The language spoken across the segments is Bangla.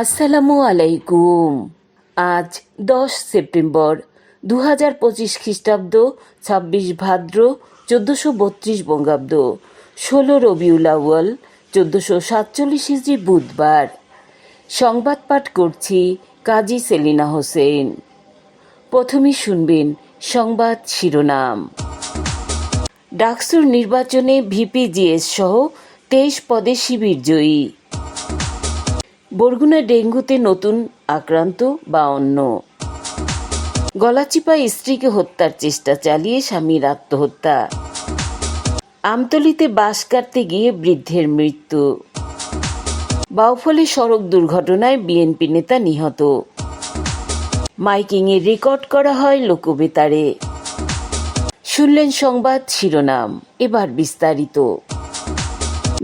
আসসালামু আলাইকুম। আজ দশ সেপ্টেম্বর দু হাজার পঁচিশ খ্রিস্টাব্দ, ছাব্বিশ ভাদ্র, চোদ্দশো বত্রিশ বঙ্গাব্দ, ষোলো রবিউল আউয়াল, চোদ্দশো সাতচল্লিশ ইঞ্চি বুধবার। সংবাদ পাঠ করছি কাজী সেলিনা হোসেন। প্রথমেই শুনবেন সংবাদ শিরোনাম। ডাকসুর নির্বাচনে ভিপিজিএস সহ তেইশ পদে শিবির জয়ী। বরগুনা ডেঙ্গুতে নতুন আক্রান্ত বা অন্য। গলাচিপায় স্ত্রীকে হত্যার চেষ্টা চালিয়ে স্বামীর আত্মহত্যা। আমতলিতে বাস কাটতে গিয়ে বৃদ্ধের মৃত্যু। বাউফলে সড়ক দুর্ঘটনায় বিএনপি নেতা নিহত। মাইকিংয়ে রেকর্ড করা হয় লোকবেতারে। শুনলেন সংবাদ শিরোনাম, এবার বিস্তারিত।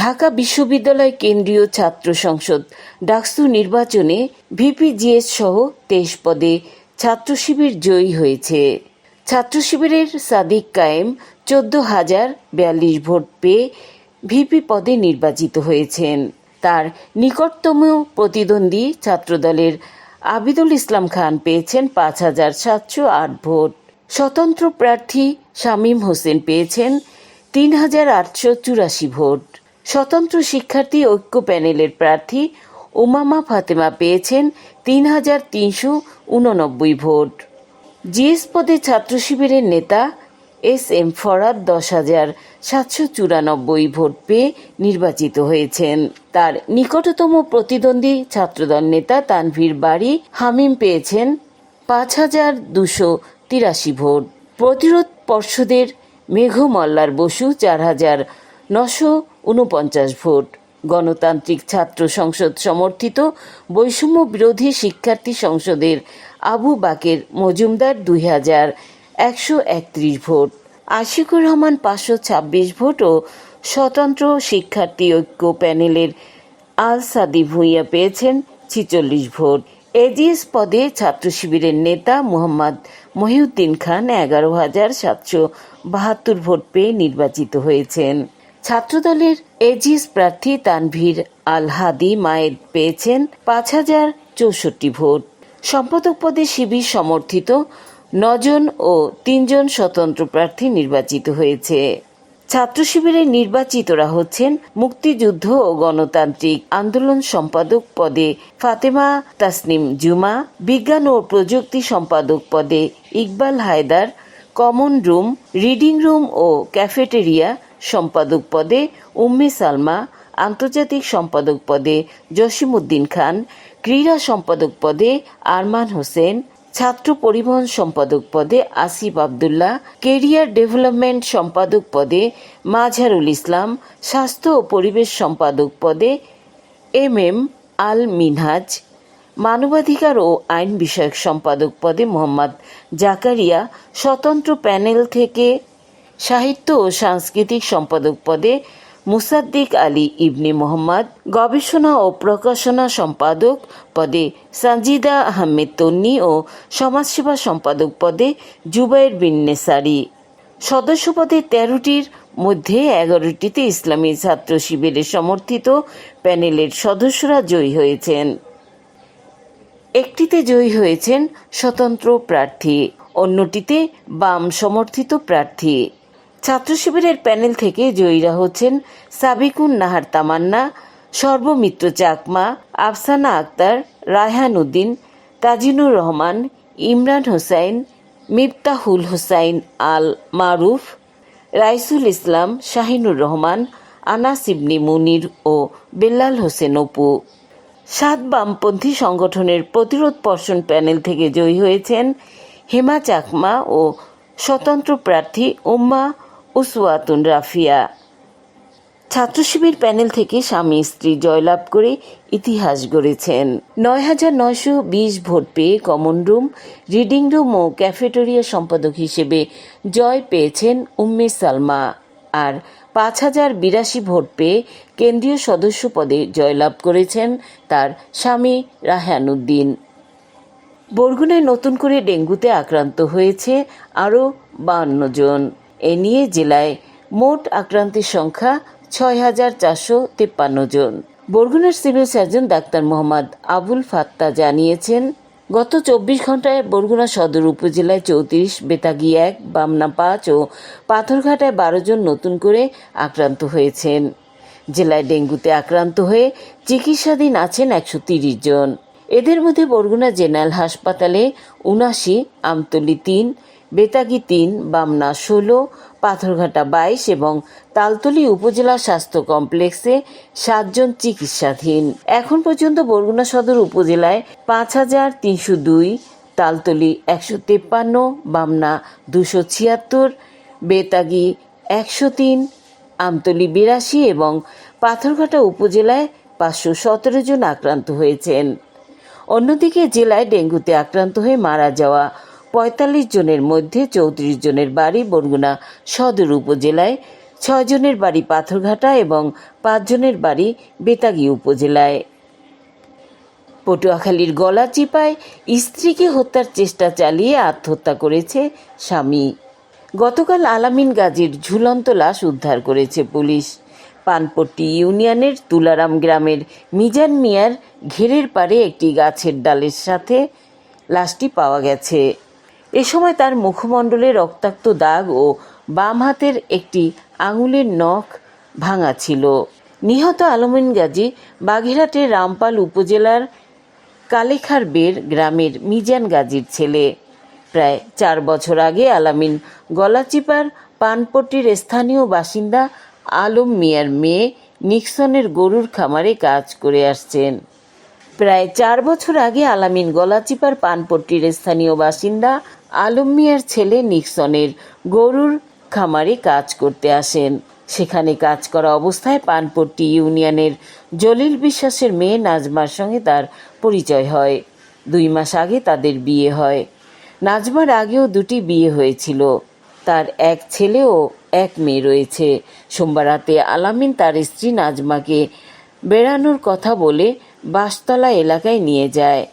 ঢাকা বিশ্ববিদ্যালয় কেন্দ্রীয় ছাত্র সংসদ। ডাকসু নির্বাচনে ভিপিজিএস সহ তেইশ পদে ছাত্র শিবির জয়ী হয়েছে। ছাত্র শিবিরের সাদিক কায়েম চোদ্দ হাজার বিয়াল্লিশ ভোট পেয়ে ভিপি পদে নির্বাচিত হয়েছেন। তার নিকটতম প্রতিদ্বন্দ্বী ছাত্রদলের আবিদুল ইসলাম খান পেয়েছেন পাঁচ হাজার সাতশো আট ভোট। স্বতন্ত্র প্রার্থী শামীম হোসেন পেয়েছেন তিন হাজার আটশো চুরাশি ভোট। স্বতন্ত্র শিক্ষার্থী ঐক্য প্যানেলের প্রার্থী উমামা ফাতেমা পেয়েছেন তিন হাজার তিনশো উননব্বই ভোট। জিএস পদে ছাত্র শিবিরের নেতা এস এম ফরাদ দশ হাজার সাতশো চুরানব্বই ভোট পেয়ে নির্বাচিত হয়েছেন। তার নিকটতম প্রতিদ্বন্দ্বী ছাত্রদল নেতা তানভীর বাড়ি হামিম পেয়েছেন পাঁচ হাজার দুশো তিরাশি ভোট। প্রতিরোধ পর্ষদের মেঘ মল্লার বসু চার হাজার নশো উনপঞ্চাশ ভোট। গণতান্ত্রিক ছাত্র সংসদ সমর্থিত বৈষম্য বিরোধী শিক্ষার্থী সংসদের আবু বাকের মজুমদার দুই হাজার একশো একত্রিশ ভোট। আশিকুর রহমান পাঁচশো ছাব্বিশ ভোট ও স্বতন্ত্র শিক্ষার্থী ঐক্য প্যানেলের আল সাদি ভুঁইয়া পেয়েছেন ছিচল্লিশ ভোট। এজিএস পদে ছাত্র শিবিরের নেতা মোহাম্মদ মহিউদ্দিন খান এগারো হাজার সাতশো বাহাত্তর ভোট পেয়ে নির্বাচিত হয়েছেন। ছাত্রদলের এজিস প্রার্থী তানভীর আলহাদি মায়ের পেয়েছেন পাঁচ হাজার চৌষট্টি ভোট। সম্পাদক পদে শিবির সমর্থিত নজন ও তিনজন স্বতন্ত্র প্রার্থী নির্বাচিত হয়েছে। ছাত্র শিবিরে নির্বাচিতরা হচ্ছেন মুক্তিযুদ্ধ ও গণতান্ত্রিক আন্দোলন সম্পাদক পদে ফাতেমা তাসনিম জুমা, বিজ্ঞান ও প্রযুক্তি সম্পাদক পদে Iqbal Haider, common room, reading room ও ক্যাফেটেরিয়া সম্পাদক পদে উম্মে সালমা, আন্তর্জাতিক সম্পাদক পদে জসিমউদ্দিন খান, ক্রীড়া সম্পাদক পদে আরমান হোসেন, ছাত্র পরিবহন সম্পাদক পদে আসিফ আবদুল্লাহ, কেরিয়ার ডেভেলপমেন্ট সম্পাদক পদে মাঝারুল ইসলাম, স্বাস্থ্য ও পরিবেশ সম্পাদক পদে এম এম আল মিনহাজ, মানবাধিকার ও আইন বিষয়ক সম্পাদক পদে মোহাম্মদ জাকারিয়া, স্বতন্ত্র প্যানেল থেকে সাহিত্য ও সাংস্কৃতিক সম্পাদক পদে মুসাদ্দিক আলী ইবনে মোহাম্মদ, গবেষণা ও প্রকাশনা সম্পাদক পদে সানজিদা আহমেদ তন্নি ও সমাজসেবা সম্পাদক পদে জুবাইর বিন নেসারি। সদস্য পদে তেরোটির মধ্যে এগারোটিতে ইসলামী ছাত্র শিবিরের সমর্থিত প্যানেলের সদস্যরা জয়ী হয়েছেন। একটিতে জয়ী হয়েছেন স্বতন্ত্র প্রার্থী, অন্যটিতে বাম সমর্থিত প্রার্থী। ছাত্র শিবিরের প্যানেল থেকে জয়ীরা হচ্ছেন সাবিকুন নাহার তামান্না, সর্বমিত্র চাকমা, আফসানা আক্তার, রায়হান উদ্দিন, তাজিনুর রহমান, ইমরান হোসাইন, মিফতাহুল হোসাইন আল মারুফ, রাইসুল ইসলাম, শাহিনুর রহমান, আনাস ইবনি মুনির ও বেল্লাল হোসেন অপু। সাত বামপন্থী সংগঠনের প্রতিরোধ পর্ষণ প্যানেল থেকে জয়ী হয়েছেন হেমা চাকমা ও স্বতন্ত্র প্রার্থী উম্মা উসওয়াতুন রাফিয়া। ছাত্র শিবির প্যানেল থেকে স্বামী স্ত্রী জয়লাভ করে ইতিহাস গড়েছেন। নয় হাজার নয়শো বিশ ভোট পেয়ে কমন রুম, রিডিং রুম ও ক্যাফেটেরিয়া সম্পাদক হিসেবে জয় পেয়েছেন উম্মে সালমা। আর পাঁচ হাজার বিরাশি ভোট পেয়ে কেন্দ্রীয় সদস্য পদে জয়লাভ করেছেন তার স্বামী রাহানুদ্দিন। বরগুনায় নতুন করে ডেঙ্গুতে আক্রান্ত হয়েছে আরও বান্ন জন। এ নিয়ে জেলায় মোট আক্রান্তের সংখ্যা ছয় হাজার চারশো তেপ্পান্ন জন। বরগুনার civil surgeon doctor Mohammad Abul Fatta জানিয়েছেন, গত চব্বিশ ঘন্টায় বরগুনা সদর উপজেলায় চৌত্রিশ, বেতাগি এক, বামনা পাঁচ ও পাথরঘাটায় বারো জন নতুন করে আক্রান্ত হয়েছেন। জেলায় ডেঙ্গুতে আক্রান্ত হয়ে চিকিৎসাধীন আছেন একশো তিরিশ জন। এদের মধ্যে বরগুনা জেনারেল হাসপাতালে উনাশি আমতলি তিন বেতাগি তিন, বামনা ষোলো, পাথরঘাটা বাইশ এবং তালতলি উপজেলা স্বাস্থ্য কমপ্লেক্সে সাতজন চিকিৎসাধীন। এখন পর্যন্ত বরগুনা সদর উপজেলায় পাঁচ হাজার তিনশো দুই, তালতলি একশো তেপ্পান্ন, বামনা দুশো ছিয়াত্তর, বেতাগি একশো তিন, আমতলি বিরাশি এবং পাথরঘাটা উপজেলায় পাঁচশো সতেরো জন আক্রান্ত হয়েছেন। অন্যদিকে জেলায় ডেঙ্গুতে আক্রান্ত হয়ে মারা যাওয়া পঁয়তাল্লিশ জনের মধ্যে চৌত্রিশ জনের বাড়ি বরগুনা সদর উপজেলায়, ছয় জনের বাড়ি পাথরঘাটা এবং পাঁচজনের বাড়ি বেতাগী উপজেলায়। পটুয়াখালীর গলা চিপায় স্ত্রীকে হত্যার চেষ্টা চালিয়ে আত্মহত্যা করেছে স্বামী। গতকাল আলামিন গাজীর ঝুলন্ত লাশ উদ্ধার করেছে পুলিশ। পানপট্টি ইউনিয়নের তুলারাম গ্রামের মিজান মিয়ার ঘেরের পারে একটি গাছের ডালের সাথে লাশটি পাওয়া গেছে। এ সময় তার মুখমণ্ডলে রক্তাক্ত দাগ ও বাম হাতের একটি আঙুলের নখ ভাঙা ছিল। নিহত আলমিন গাজী বাগেরহাটের রামপাল উপজেলার কালেখার বের গ্রামের মিজান গাজীর ছেলে। প্রায় চার বছর আগে আলামিন গলাচিপার পানপট্টির স্থানীয় বাসিন্দা আলম মিয়ার মেয়ে নিক্সনের গরুর খামারে কাজ করে আসছেন। প্রায় চার বছর আগে আলামিন গলাচিপার পানপট্টির স্থানীয় বাসিন্দা আলম মিয়ার ছেলে নিক্সনের গরুর খামারে কাজ করতে আসেন। সেখানে কাজ করা অবস্থায় পানপট্টি ইউনিয়নের জলিল বিশ্বাসের মেয়ে নাজমার সঙ্গে তার পরিচয় হয়। দুই মাস আগে তাদের বিয়ে হয়। নাজমার আগেও দুটি বিয়ে হয়েছিল। তার এক ছেলে ও এক মেয়ে রয়েছে। সোমবার রাতে আলামিন তার স্ত্রী নাজমাকে বেড়ানোর কথা বলে বাঁশতলা এলাকায় নিয়ে যায়।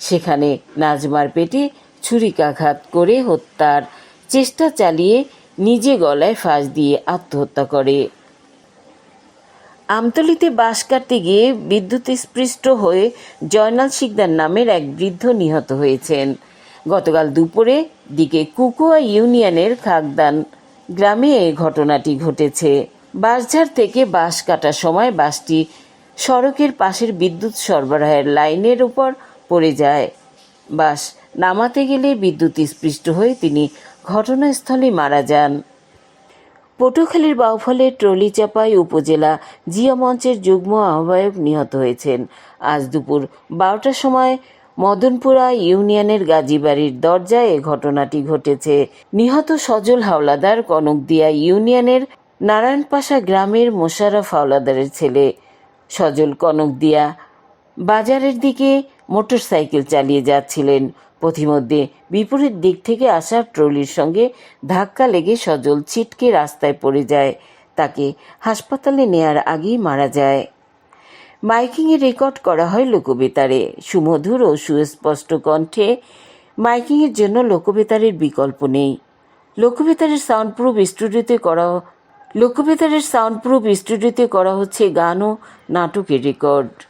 সেখানে নাজমার পেটে ছুরিকাঘাত করে হত্যার চেষ্টা চালিয়ে নিজে গলায় ফাঁস দিয়ে আত্মহত্যা করে। আমতলিতে বাস কাটতে গিয়ে বিদ্যুৎ স্পৃষ্ট হয়ে জয়নাল শিকদার নামের এক বৃদ্ধ নিহত হয়েছেন। গতকাল দুপুরে দিকে কুকুয়া ইউনিয়নের খাগদান গ্রামে এই ঘটনাটি ঘটেছে। বাসঝাড় থেকে বাস কাটার সময় বাসটি সড়কের পাশের বিদ্যুৎ সরবরাহের লাইনের উপর পড়ে যায়। বাস নামাতে গেলে বিদ্যুৎ স্পৃষ্ট হয়ে তিনি ঘটনাস্থলে মারা যান। পটুখালীর বাউফলে ট্রলি চাপাই উপজেলা জিয়া মঞ্চের যুগ্ম আহ্বায়ক নিহত হয়েছেন। আজ দুপুর বারোটার সময় মদনপুরা ইউনিয়নের গাজীবাড়ির দরজায় এ ঘটনাটি ঘটেছে। নিহত সজল হাওলাদার কনকদিয়া ইউনিয়নের নারায়ণপাশা গ্রামের মোশারফ হাওলাদারের ছেলে। সজল কনকদিয়া বাজারের দিকে মোটরসাইকেল চালিয়ে যাচ্ছিলেন। পথিমধ্যে বিপরীত দিক থেকে আসা ট্রলির সঙ্গে ধাক্কা লেগে সজল ছিটকে রাস্তায় পড়ে যায়। তাকে হাসপাতালে নেয়ার আগেই মারা যায়। মাইকিংয়ে রেকর্ড করা হয় লোকবেতারে। সুমধুর ও সুস্পষ্ট কণ্ঠে মাইকিংয়ের জন্য লোকবেতারের বিকল্প নেই। লোকবেতারের সাউন্ড প্রুফ স্টুডিওতে করা লোকবেতারের সাউন্ড প্রুফ স্টুডিওতে করা হচ্ছে গান ও নাটকের record.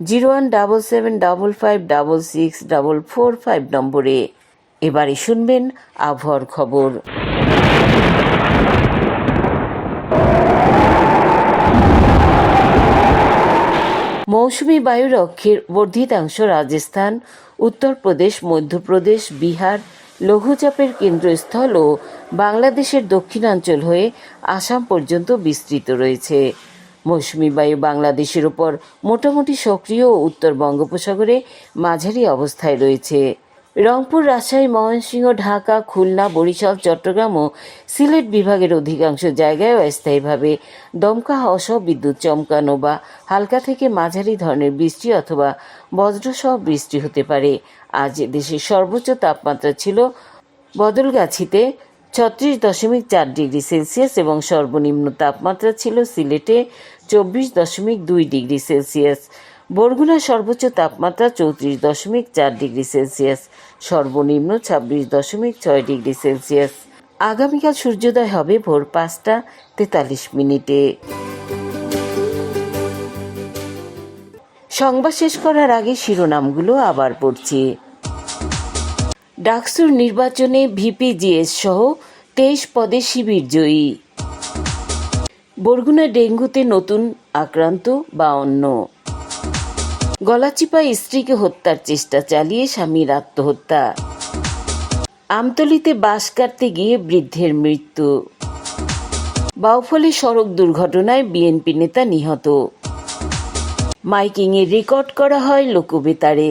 zero one double seven double five double six double four five নম্বরে। এবারে শুনবেন আবহাওয়ার খবর। মৌসুমি বায়ুর অক্ষের বর্ধিতাংশ রাজস্থান, উত্তরপ্রদেশ, মধ্যপ্রদেশ, বিহার, লঘুচাপের কেন্দ্রস্থল ও বাংলাদেশের দক্ষিণাঞ্চল হয়ে আসাম পর্যন্ত বিস্তৃত রয়েছে। মৌসুমি বায়ু বাংলাদেশের উপর মোটামুটি সক্রিয় উত্তর বঙ্গোপসাগরে মাঝারি অবস্থায় রয়েছে। রংপুর, রাজশাহী, ময়মনসিংহ, ঢাকা, খুলনা, বরিশাল, চট্টগ্রাম ও সিলেট বিভাগের অধিকাংশ জায়গায় অস্থায়ীভাবে দমকা সহ বিদ্যুৎ চমকানো বা হালকা থেকে মাঝারি ধরনের বৃষ্টি অথবা বজ্রসহ বৃষ্টি হতে পারে। আজ দেশের সর্বোচ্চ তাপমাত্রা ছিল বদলগাছিতে ছত্রিশ দশমিক চার ডিগ্রি সেলসিয়াস এবং সর্বনিম্ন তাপমাত্রা ছিল সিলেটে চব্বিশ দশমিক দুই ডিগ্রি সেলসিয়াস। বরগুনা সর্বোচ্চ তাপমাত্রা চৌত্রিশ দশমিক চার ডিগ্রি সেলসিয়াস। সর্বনিম্ন ছাব্বিশ দশমিক ছয় ডিগ্রি সেলসিয়াস। আগামীকাল সূর্যোদয় হবে ভোর পাঁচটা তেতাল্লিশ মিনিটে। সংবাদ শেষ করার আগে শিরোনামগুলো আবার পড়ছি। ডাকসুর নির্বাচনে ভিপিজিএস সহ তেইশ পদে শিবির জয়ী। বরগুনা ডেঙ্গুতে নতুন আক্রান্ত বা অন্য। গলাচিপা স্ত্রীকে হত্যার চেষ্টা চালিয়ে স্বামীর আত্মহত্যা। আমতলিতে বাস কাটতে গিয়ে বৃদ্ধের মৃত্যু। বাউফলে সড়ক দুর্ঘটনায় বিএনপি নেতা নিহত। মাইকিংয়ে রেকর্ড করা হয় লোকবেতারে।